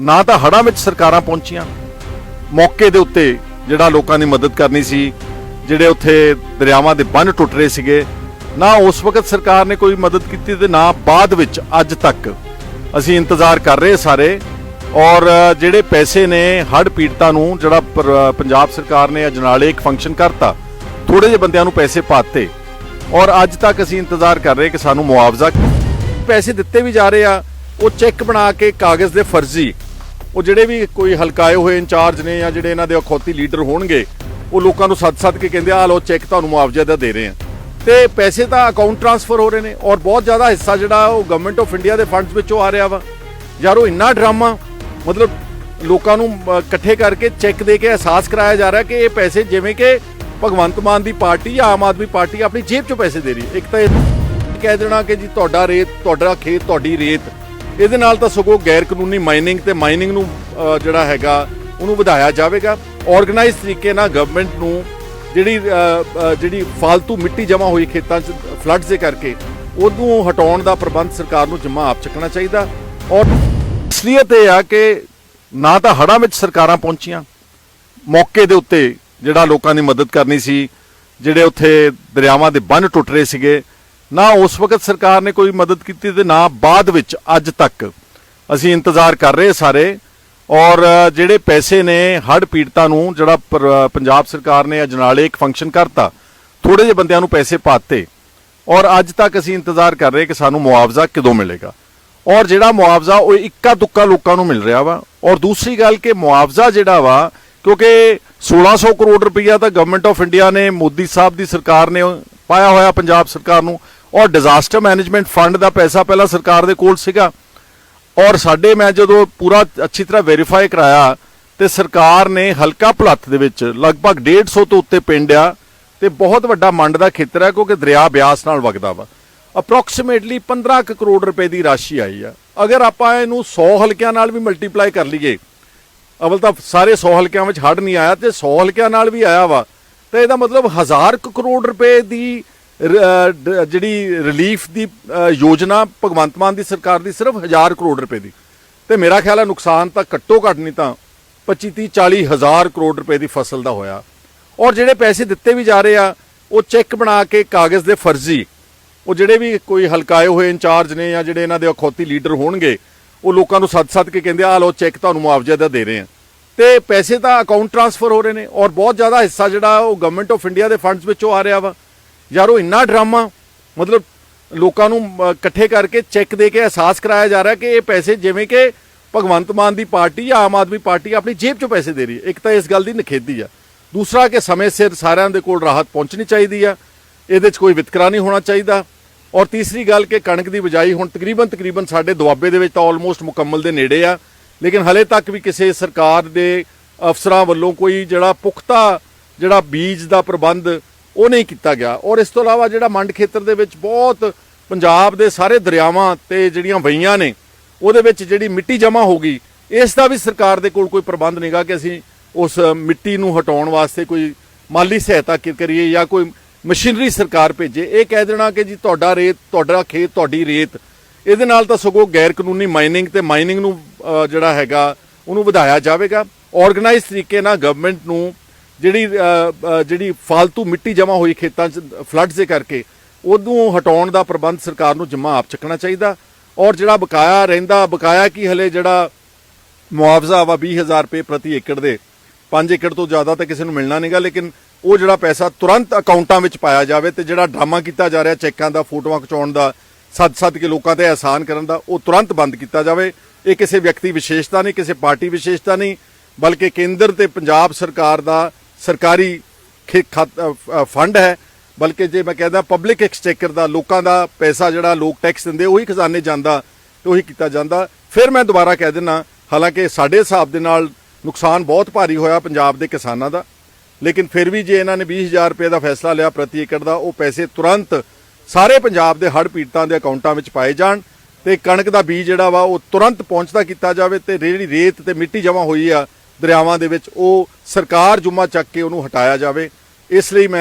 ਨਾ ਤਾਂ ਹੜ੍ਹਾਂ ਵਿੱਚ ਸਰਕਾਰਾਂ ਪਹੁੰਚੀਆਂ। ਮੌਕੇ ਦੇ ਉੱਤੇ ਜਿਹੜਾ ਲੋਕਾਂ ਦੀ ਮਦਦ ਕਰਨੀ ਸੀ, ਜਿਹੜੇ ਉੱਥੇ ਦਰਿਆਵਾਂ ਦੇ ਬੰਨ ਟੁੱਟ ਰਹੇ ਸੀਗੇ, ਨਾ ਉਸ ਵਕਤ ਸਰਕਾਰ ਨੇ ਕੋਈ ਮਦਦ ਕੀਤੀ ਤੇ ਨਾ ਬਾਅਦ ਵਿੱਚ ਅੱਜ ਤੱਕ ਅਸੀਂ ਇੰਤਜ਼ਾਰ ਕਰ ਰਹੇ ਸਾਰੇ। ਔਰ ਜਿਹੜੇ ਪੈਸੇ ਨੇ ਹੜ੍ਹ ਪੀੜਤਾਂ ਨੂੰ, ਜਿਹੜਾ ਪਰ- ਪੰਜਾਬ ਸਰਕਾਰ ਨੇ ਅਜਨਾਲੇ ਇੱਕ ਫੰਕਸ਼ਨ ਕਰਤਾ ਥੋੜੇ ਜਿਹੇ ਬੰਦਿਆਂ ਨੂੰ ਪੈਸੇ ਪਾਤੇ। ਔਰ ਅੱਜ ਤੱਕ ਅਸੀਂ ਇੰਤਜ਼ਾਰ ਕਰ ਰਹੇ ਕਿ ਸਾਨੂੰ ਮੁਆਵਜ਼ਾ ਪੈਸੇ ਦਿੱਤੇ ਵੀ ਜਾ ਰਹੇ ਆ, ਉਹ ਚੈੱਕ ਬਣਾ ਕੇ ਕਾਗਜ਼ ਦੇ ਫਰਜ਼ੀ ਉਹ ਜਿਹੜੇ ਵੀ ਕੋਈ ਹਲਕਾਏ ਹੋਏ ਇੰਚਾਰਜ ਨੇ ਜਾਂ ਜਿਹੜੇ ਇਹਨਾਂ ਦੇ ਅਖੌਤੀ ਲੀਡਰ ਹੋਣਗੇ, ਉਹ ਲੋਕਾਂ ਨੂੰ ਸੱਦ-ਸੱਦ ਕੇ ਕਹਿੰਦੇ ਆ ਲੋ ਚੈੱਕ ਤੁਹਾਨੂੰ ਮੁਆਵਜ਼ੇ ਦਾ ਦੇ ਰਹੇ ਆ। ਤੇ ਪੈਸੇ ਤਾਂ ਅਕਾਊਂਟ ਟ੍ਰਾਂਸਫਰ ਹੋ ਰਹੇ ਨੇ ਔਰ ਬਹੁਤ ਜ਼ਿਆਦਾ ਹਿੱਸਾ ਜਿਹੜਾ ਉਹ ਗਵਰਨਮੈਂਟ ਆਫ ਇੰਡੀਆ ਦੇ ਫੰਡਸ ਵਿੱਚੋਂ ਆ ਰਿਹਾ ਵਾ। ਯਾਰ, ਉਹ ਇੰਨਾ ਡਰਾਮਾ, ਮਤਲਬ ਲੋਕਾਂ ਨੂੰ ਇਕੱਠੇ ਕਰਕੇ ਚੈੱਕ ਦੇ ਕੇ ਅਹਿਸਾਸ ਕਰਾਇਆ ਜਾ ਰਿਹਾ ਕਿ ਇਹ ਪੈਸੇ ਜਿਵੇਂ ਕਿ ਭਗਵੰਤ ਮਾਨ ਦੀ ਪਾਰਟੀ ਜਾਂ ਆਮ ਆਦਮੀ ਪਾਰਟੀ ਆਪਣੀ ਜੇਬ ਚੋਂ ਪੈਸੇ ਦੇ ਰਹੀ ਹੈ। ਇੱਕ ਤਾਂ ਇਹ ਕਹਿ ਦੇਣਾ ਕਿ ਜੀ ਤੁਹਾਡਾ ਰੇਤ, ਤੁਹਾਡਾ ਖੇਤ, ਤੁਹਾਡੀ ਰੇਤ ਇਹਦੇ ਨਾਲ ਤਾਂ ਸਗੋਂ ਗੈਰ ਕਾਨੂੰਨੀ ਮਾਈਨਿੰਗ ਤੇ ਮਾਈਨਿੰਗ ਨੂੰ ਜਿਹੜਾ ਹੈਗਾ, ਉਹਨੂੰ ਵਧਾਇਆ ਜਾਵੇਗਾ। ਆਰਗੇਨਾਈਜ਼ ਤਰੀਕੇ ਨਾਲ ਗਵਰਨਮੈਂਟ ਨੂੰ ਜਿਹੜੀ ਜਿਹੜੀ ਫालतू ਮਿੱਟੀ ਜਮ੍ਹਾਂ ਹੋਈ ਖੇਤਾਂ 'ਚ ਫਲੱਡਸ ਦੇ ਕਰਕੇ, ਉਹਨੂੰ ਹਟਾਉਣ ਦਾ ਪ੍ਰਬੰਧ ਸਰਕਾਰ ਨੂੰ ਜਿੰਮਾ ਆਪ ਚੱਕਣਾ ਚਾਹੀਦਾ। ਔਰ ਅਸਲੀਅਤ ਇਹ ਆ ਕਿ ਨਾ ਤਾਂ ਹੜ੍ਹਾਂ ਵਿੱਚ ਸਰਕਾਰਾਂ ਪਹੁੰਚੀਆਂ। ਮੌਕੇ ਦੇ ਉੱਤੇ ਜਿਹੜਾ ਲੋਕਾਂ ਦੀ ਮਦਦ ਕਰਨੀ ਸੀ, ਜਿਹੜੇ ਉੱਥੇ ਦਰਿਆਵਾਂ ਦੇ ਬੰਨ ਟੁੱਟ ਰਹੇ ਸੀਗੇ ਨਾ ਉਸ ਵਕਤ ਸਰਕਾਰ ਨੇ ਕੋਈ ਮਦਦ ਕੀਤੀ ਤੇ ਨਾ ਬਾਅਦ ਵਿੱਚ ਅੱਜ ਤੱਕ। ਅਸੀਂ ਇੰਤਜ਼ਾਰ ਕਰ ਰਹੇ ਸਾਰੇ। ਔਰ ਜਿਹੜੇ ਪੈਸੇ ਨੇ ਹੜ੍ਹ ਪੀੜਤਾਂ ਨੂੰ, ਜਿਹੜਾ ਪੰਜਾਬ ਸਰਕਾਰ ਨੇ ਅਜਨਾਲੇ ਇੱਕ ਫੰਕਸ਼ਨ ਕਰਤਾ ਥੋੜੇ ਜਿਹੇ ਬੰਦਿਆਂ ਨੂੰ ਪੈਸੇ ਪਾਤੇ। ਔਰ ਅੱਜ ਤੱਕ ਅਸੀਂ ਇੰਤਜ਼ਾਰ ਕਰ ਰਹੇ ਕਿ ਸਾਨੂੰ ਮੁਆਵਜ਼ਾ ਕਦੋਂ ਮਿਲੇਗਾ। ਔਰ ਜਿਹੜਾ ਮੁਆਵਜ਼ਾ, ਉਹ ਇੱਕਾ ਦੁੱਕਾ ਲੋਕਾਂ ਨੂੰ ਮਿਲ ਰਿਹਾ ਵਾ। ਔਰ ਦੂਸਰੀ ਗੱਲ ਕਿ ਮੁਆਵਜ਼ਾ ਜਿਹੜਾ ਵਾ, ਕਿਉਂਕਿ 1600 ਕਰੋੜ ਰੁਪਈਆ ਤਾਂ ਗਵਰਨਮੈਂਟ ਆਫ ਇੰਡੀਆ ਨੇ, ਮੋਦੀ ਸਾਹਿਬ ਦੀ ਸਰਕਾਰ ਨੇ ਪਾਇਆ ਹੋਇਆ, ਪੰਜਾਬ ਸਰਕਾਰ ਨੂੰ। ਔਰ ਡਿਜ਼ਾਸਟਰ ਮੈਨੇਜਮੈਂਟ ਫੰਡ ਦਾ ਪੈਸਾ ਪਹਿਲਾਂ ਸਰਕਾਰ ਦੇ ਕੋਲ ਸੀਗਾ। ਔਰ ਸਾਡੇ ਮੈਂ ਜਦੋਂ ਪੂਰਾ ਅੱਛੀ ਤਰ੍ਹਾਂ ਵੈਰੀਫਾਈ ਕਰਾਇਆ, ਤੇ ਸਰਕਾਰ ਨੇ ਹਲਕਾ ਭਲੱਥ ਦੇ ਵਿੱਚ ਲਗਭਗ 150 ਤੋਂ ਉੱਤੇ ਪਿੰਡ ਆ, ਤੇ ਬਹੁਤ ਵੱਡਾ ਮੰਡ ਦਾ ਖੇਤਰ ਹੈ ਕਿਉਂਕਿ ਦਰਿਆ ਬਿਆਸ ਨਾਲ ਵਗਦਾ ਵਾ। ਅਪਰੋਕਸੀਮੇਟਲੀ 15 ਕੁ ਕਰੋੜ ਰੁਪਏ ਦੀ ਰਾਸ਼ੀ ਆਈ ਆ। ਅਗਰ ਆਪਾਂ ਇਹਨੂੰ 100 ਹਲਕਿਆਂ ਨਾਲ ਵੀ ਮਲਟੀਪਲਾਈ ਕਰ ਲਈਏ, ਅਵਲ ਤਾਂ ਸਾਰੇ 100 ਹਲਕਿਆਂ ਵਿੱਚ ਹੜ ਨਹੀਂ ਆਇਆ, ਤੇ 100 ਹਲਕਿਆਂ ਨਾਲ ਵੀ ਆਇਆ ਵਾ, ਤਾਂ ਇਹਦਾ ਮਤਲਬ ਹਜ਼ਾਰ ਕੁ ਕਰੋੜ ਰੁਪਏ ਦੀ ਜਿਹੜੀ ਰਿਲੀਫ ਦੀ ਯੋਜਨਾ ਭਗਵੰਤ ਮਾਨ ਦੀ ਸਰਕਾਰ ਦੀ ਸਿਰਫ ਹਜ਼ਾਰ ਕਰੋੜ ਰੁਪਏ ਦੀ। ਤੇ ਮੇਰਾ ਖਿਆਲ ਹੈ ਨੁਕਸਾਨ ਤਾਂ ਘੱਟੋ ਘੱਟ ਨਹੀਂ ਤਾਂ 25 30 40 ਹਜ਼ਾਰ ਕਰੋੜ ਰੁਪਏ ਦੀ ਫਸਲ ਦਾ ਹੋਇਆ। ਔਰ ਜਿਹੜੇ ਪੈਸੇ ਦਿੱਤੇ ਵੀ ਜਾ ਰਹੇ ਆ, ਉਹ ਚੈੱਕ ਬਣਾ ਕੇ ਕਾਗਜ਼ ਦੇ ਫਰਜ਼ੀ, ਉਹ ਜਿਹੜੇ ਵੀ ਕੋਈ ਹਲਕਾਏ ਹੋਏ ਇੰਚਾਰਜ ਨੇ ਜਾਂ ਜਿਹੜੇ ਇਹਨਾਂ ਦੇ ਅਖੌਤੀ ਲੀਡਰ ਹੋਣਗੇ, ਉਹ ਲੋਕਾਂ ਨੂੰ ਸੱਦ-ਸੱਦ ਕੇ ਕਹਿੰਦੇ ਆ ਲੋ ਚੈੱਕ ਤੁਹਾਨੂੰ ਮੁਆਵਜ਼ੇ ਦਾ ਦੇ ਰਹੇ ਆ। ਤੇ ਪੈਸੇ ਤਾਂ ਅਕਾਊਂਟ ਟ੍ਰਾਂਸਫਰ ਹੋ ਰਹੇ ਨੇ, ਔਰ ਬਹੁਤ ਜ਼ਿਆਦਾ ਹਿੱਸਾ ਜਿਹੜਾ ਉਹ ਗਵਰਨਮੈਂਟ ਆਫ ਇੰਡੀਆ ਦੇ ਫੰਡਸ ਵਿੱਚੋਂ ਆ ਰਿਹਾ ਵਾ। ਯਾਰ ਉਹ ਇੰਨਾ ਡਰਾਮਾ, ਮਤਲਬ ਲੋਕਾਂ ਨੂੰ ਇਕੱਠੇ ਕਰਕੇ ਚੈੱਕ ਦੇ ਕੇ ਅਹਿਸਾਸ ਕਰਾਇਆ ਜਾ ਰਿਹਾ ਕਿ ਇਹ ਪੈਸੇ ਜਿਵੇਂ ਕਿ ਭਗਵੰਤ ਮਾਨ ਦੀ ਪਾਰਟੀ ਜਾਂ ਆਮ ਆਦਮੀ ਪਾਰਟੀ ਆਪਣੀ ਜੇਬ ਚੋਂ ਪੈਸੇ ਦੇ ਰਹੀ ਹੈ। ਇੱਕ ਤਾਂ ਇਸ ਗੱਲ ਦੀ ਨਖੇਦੀ ਆ। ਦੂਸਰਾ ਕਿ ਸਮੇਂ ਸਿਰ ਸਾਰਿਆਂ ਦੇ ਕੋਲ ਰਾਹਤ ਪਹੁੰਚਣੀ ਚਾਹੀਦੀ ਆ। ਇਹਦੇ 'ਚ ਕੋਈ ਵਿਤਕਰਾ ਨਹੀਂ ਹੋਣਾ ਚਾਹੀਦਾ। ਔਰ ਤੀਸਰੀ ਗੱਲ ਕਿ ਕਣਕ ਦੀ ਬਿਜਾਈ ਹੁਣ ਤਕਰੀਬਨ ਤਕਰੀਬਨ ਸਾਡੇ ਦੁਆਬੇ ਦੇ ਵਿੱਚ ਤਾਂ ਆਲਮੋਸਟ ਮੁਕੰਮਲ ਦੇ ਨੇੜੇ ਆ। ਲੇਕਿਨ ਹਲੇ ਤੱਕ ਵੀ ਕਿਸੇ ਸਰਕਾਰ ਦੇ ਅਫਸਰਾਂ ਵੱਲੋਂ ਕੋਈ ਜਿਹੜਾ ਪੁਖਤਾ, ਜਿਹੜਾ ਬੀਜ ਦਾ ਪ੍ਰਬੰਧ ਉਹ ਨਹੀਂ ਕੀਤਾ ਗਿਆ। ਔਰ ਇਸ ਤੋਂ ਇਲਾਵਾ ਜਿਹੜਾ ਮੰਡ ਖੇਤਰ ਦੇ ਵਿੱਚ ਬਹੁਤ ਪੰਜਾਬ ਦੇ ਸਾਰੇ ਦਰਿਆਵਾਂ ਤੇ ਜਿਹੜੀਆਂ ਵਈਆਂ ਨੇ, ਉਹਦੇ ਵਿੱਚ ਜਿਹੜੀ ਮਿੱਟੀ ਜਮ੍ਹਾਂ ਹੋ ਗਈ, ਇਸ ਦਾ ਵੀ ਸਰਕਾਰ ਦੇ ਕੋਲ ਕੋਈ ਪ੍ਰਬੰਧ ਨਹੀਂਗਾ ਕਿ ਅਸੀਂ ਉਸ ਮਿੱਟੀ ਨੂੰ ਹਟਾਉਣ ਵਾਸਤੇ ਕੋਈ ਮਾਲੀ ਸਹਾਇਤਾ ਕਰੀਏ ਜਾਂ ਕੋਈ ਮਸ਼ੀਨਰੀ ਸਰਕਾਰ ਭੇਜੇ। ਇਹ ਕਹਿ ਦੇਣਾ ਕਿ ਜੀ ਤੁਹਾਡਾ ਰੇਤ, ਤੁਹਾਡਾ ਖੇਤ, ਤੁਹਾਡੀ ਰੇਤ, ਇਹਦੇ ਨਾਲ ਤਾਂ ਸਗੋਂ ਗੈਰ ਕਾਨੂੰਨੀ ਮਾਈਨਿੰਗ ਤੇ ਮਾਈਨਿੰਗ ਨੂੰ ਜਿਹੜਾ ਹੈਗਾ, ਉਹਨੂੰ ਵਧਾਇਆ ਜਾਵੇਗਾ। ਆਰਗੇਨਾਈਜ਼ ਤਰੀਕੇ ਨਾਲ ਗਵਰਨਮੈਂਟ ਨੂੰ ਜਿਹੜੀ ਜਿਹੜੀ ਫालतू ਮਿੱਟੀ ਜਮ੍ਹਾਂ ਹੋਈ ਖੇਤਾਂ 'ਚ, ਫਲੱਡਸ ਦੇ ਕਰਕੇ, ਉਹਨੂੰ ਹਟਾਉਣ ਦਾ ਪ੍ਰਬੰਧ ਸਰਕਾਰ ਨੂੰ ਜਿੰਮਾ ਆਪ ਚੱਕਣਾ ਚਾਹੀਦਾ। ਔਰ ਜਿਹੜਾ ਬਕਾਇਆ ਰਹਿੰਦਾ, ਬਕਾਇਆ ਕੀ ਹਲੇ ਜਿਹੜਾ ਮੁਆਵਜ਼ਾ ਵਾ 20000 ਰੁਪਏ ਪ੍ਰਤੀ ਏਕੜ ਦੇ 5 ਏਕੜ ਤੋਂ ਜ਼ਿਆਦਾ ਤਾਂ ਕਿਸੇ ਨੂੰ ਮਿਲਣਾ ਨਹੀਂਗਾ, ਲੇਕਿਨ ਉਹ ਜਿਹੜਾ ਪੈਸਾ ਤੁਰੰਤ ਅਕਾਊਂਟਾਂ ਵਿੱਚ ਪਾਇਆ ਜਾਵੇ ਤੇ ਜਿਹੜਾ ਡਰਾਮਾ ਕੀਤਾ ਜਾ ਰਿਹਾ, ਚੈੱਕਾਂ ਦਾ, ਫੋਟੋਆਂ ਖਿਚਾਉਣ ਦਾ ਸੱਦ-ਸੱਦ ਕੇ ਲੋਕਾਂ ਤੇ ਅਹਿਸਾਨ ਕਰਨ ਦਾ, ਉਹ ਤੁਰੰਤ ਬੰਦ ਕੀਤਾ ਜਾਵੇ। ਇਹ ਕਿਸੇ ਵਿਅਕਤੀ ਵਿਸ਼ੇਸ਼ਤਾ ਨਹੀਂ, ਕਿਸੇ ਪਾਰਟੀ ਵਿਸ਼ੇਸ਼ਤਾ ਨਹੀਂ, ਬਲਕਿ ਕੇਂਦਰ ਤੇ ਪੰਜਾਬ ਸਰਕਾਰ ਦਾ ਸਰਕਾਰੀ ਖੇ- ਖਾਤ- ਫੰਡ ਹੈ, ਬਲਕਿ ਜੇ ਮੈਂ ਕਹਿੰਦਾ ਪਬਲਿਕ ਐਕਸਚੇਕਰ ਦਾ, ਲੋਕਾਂ ਦਾ ਪੈਸਾ ਜਿਹੜਾ ਲੋਕ ਟੈਕਸ ਦਿੰਦੇ, ਉਹੀ ਖਜ਼ਾਨੇ ਜਾਂਦਾ ਤੇ ਉਹੀ ਕੀਤਾ ਜਾਂਦਾ। ਫਿਰ ਮੈਂ ਦੁਬਾਰਾ ਕਹਿ ਦਿੰਨਾ ਹਾਲਾਂਕਿ ਸਾਡੇ ਹਿਸਾਬ ਦੇ ਨਾਲ ਨੁਕਸਾਨ ਬਹੁਤ ਭਾਰੀ ਹੋਇਆ ਪੰਜਾਬ ਦੇ ਕਿਸਾਨਾਂ ਦਾ, ਲੇਕਿਨ ਫਿਰ ਵੀ ਜੇ ਇਹਨਾਂ ਨੇ 20000 ਰੁਪਏ ਦਾ ਫੈਸਲਾ ਲਿਆ ਪ੍ਰਤੀ ਏਕੜ ਦਾ, ਉਹ ਪੈਸੇ ਤੁਰੰਤ ਸਾਰੇ ਪੰਜਾਬ ਦੇ ਹੜ੍ਹ ਪੀੜਤਾਂ ਦੇ ਅਕਾਊਂਟਾਂ ਵਿੱਚ ਪਾਏ ਜਾਣ ਤੇ ਕਣਕ ਦਾ ਬੀਜ ਜਿਹੜਾ ਵਾ, ਉਹ ਤੁਰੰਤ ਪਹੁੰਚਦਾ ਕੀਤਾ ਜਾਵੇ ਤੇ ਜਿਹੜੀ ਰੇਤ ਤੇ ਮਿੱਟੀ ਜਮ੍ਹਾਂ ਹੋਈ ਆ ਦਰਿਆਵਾਂ ਦੇ ਵਿੱਚ ਉਹ ਸਰਕਾਰ ਜੁਮਾ ਚੱਕ ਕੇ ਉਹਨੂੰ ਹਟਾਇਆ ਜਾਵੇ। ਇਸ ਲਈ ਮੈਂ